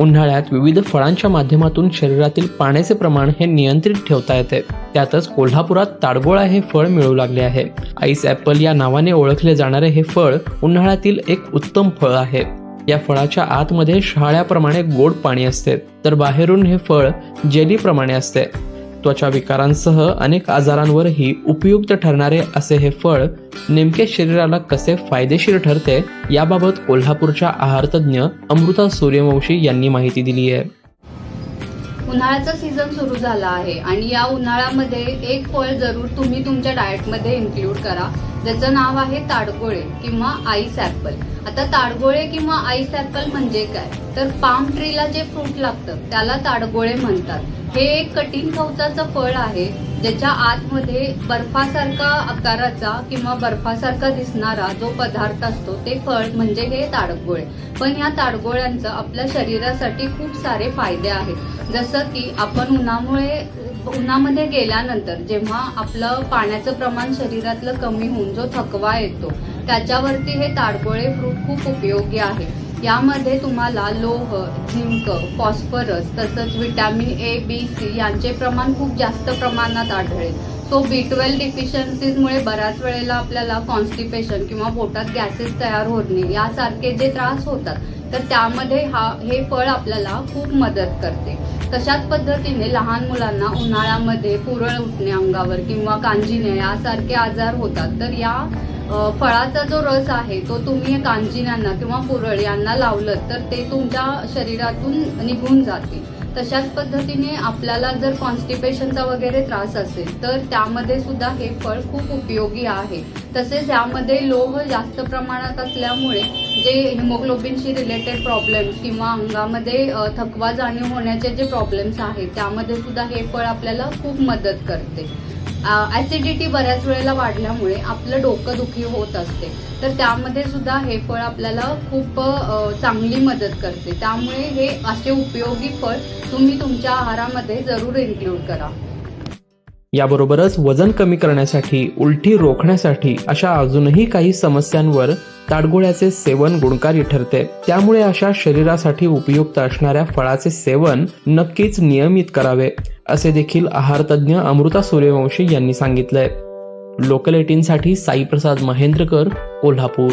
उन्हाळ्यात विविध फळांच्या माध्यमातून शरीरातील पाण्याचे प्रमाण हे नियंत्रित ठेवता येते. त्यातच कोल्हापुरात ताडगोळा हे फळ मिळू लागले आहे. आईस ॲपल या नावाने ओळखले जाणारे हे फळ उन्हाळ्यातील एक उत्तम फळ आहे. या फळाच्या आतमध्ये शहाळ्याप्रमाणे गोड पाणी असते. तर बाहेरून हे फळ जेलीप्रमाणे असते. त्वचा विकारांसह अनेक आजारांवरही उपयुक्त ठरणारे असे हे फळ नेमके शरीराला कसे फायदेशीर ठरते याबाबत कोल्हापूरच्या आहारतज्ञ अमृता सूर्यवंशी यांनी माहिती दिली आहे. उन्हाळ्याचा सीझन सुरू झाला आहे आणि या उन्हाळ्यामध्ये एक फळ जरूर तुम्ही तुमच्या डाएटमध्ये इन्क्लूड करा. ज्याचं नाव आहे ताडगोळे किंवा आईस ऍपल आता ताडगोळे किंवा आईस ऍपल म्हणजे काय? तर पाम ट्रीला जे फ्रूट लागतं त्याला ताडगोळे म्हणतात. हे एक कठीण कवचाचं फळ आहे ज्याच्या आतमध्ये बर्फासारखा आकाराचा किंवा बर्फासारखा दिसणारा जो पदार्थ असतो ते फळ म्हणजे हे ताडगोळे. पण या ताडगोळ्यांचं आपल्या शरीरासाठी खूप सारे फायदे आहेत. जसं की आपण उन्हामुळे उन्हामध्ये गेल्यानंतर जेव्हा आपलं पाण्याचं प्रमाण शरीरातलं कमी होऊन जो थकवा येतो त्याच्यावरती हे ताडगोळे फ्रूट खूप उपयोगी आहे. यामध्ये तुम्हाला लोह झिंक फॉस्फरस तसंच विटॅमिन ए बी सी यांचे प्रमाण खूप जास्त प्रमाणात आढळेल. सो बी ट्वेल्व डिफिशियन्सीजमुळे बऱ्याच वेळेला आपल्याला कॉन्स्टिपेशन किंवा पोटात गॅसेस तयार होणे यासारखे जे त्रास होतात तर त्यामध्ये हा हे फळ आपल्याला खूप मदत करते. तशाच पद्धतीने लहान मुलांना उन्हाळ्यामध्ये पुरळ उठणे अंगावर किंवा कांजिण्या यासारखे आजार होतात. तर या फळाचा जो रस आहे तो तुम्ही कांजिन्यांना किंवा पुरळ यांना लावलं तर ते तुमच्या शरीरातून निघून जातील. तशाच पद्धतीने आपल्याला जर कॉन्स्टिपेशनचा वगैरे त्रास असेल तर त्यामध्ये सुद्धा हे फळ खूप उपयोगी आहे. तसेच यामध्ये लोह जास्त प्रमाणात असल्यामुळे जे हिमोग्लोबिनशी रिलेटेड प्रॉब्लेम्स किंवा अंगामध्ये थकवा जाणीव होण्याचे जे प्रॉब्लेम्स आहेत त्यामध्ये सुद्धा हे फळ आपल्याला खूप मदत करते. ऍसिडिटी बऱ्याच वेळेला वाढल्यामुळे आपलं डोकं दुखी होत असते. तर त्यामध्ये सुद्धा हे फळ आपल्याला खूप चांगली मदत करते. त्यामुळे हे असे उपयोगी फळ तुम्ही तुमच्या आहारामध्ये जरूर इन्क्लूड करा. याबरोबरच वजन कमी करण्यासाठी उलटी रोखण्यासाठी अशा अजूनही काही समस्यांवर ताडगोळ्याचे सेवन गुणकारी ठरते. त्यामुळे अशा शरीरासाठी उपयुक्त असणाऱ्या फळाचे सेवन नक्कीच नियमित करावे असे देखील आहारतज्ञ अमृता सूर्यवंशी यांनी सांगितलंय. लोकल एटीन साठी साईप्रसाद महेंद्रकर कोल्हापूर.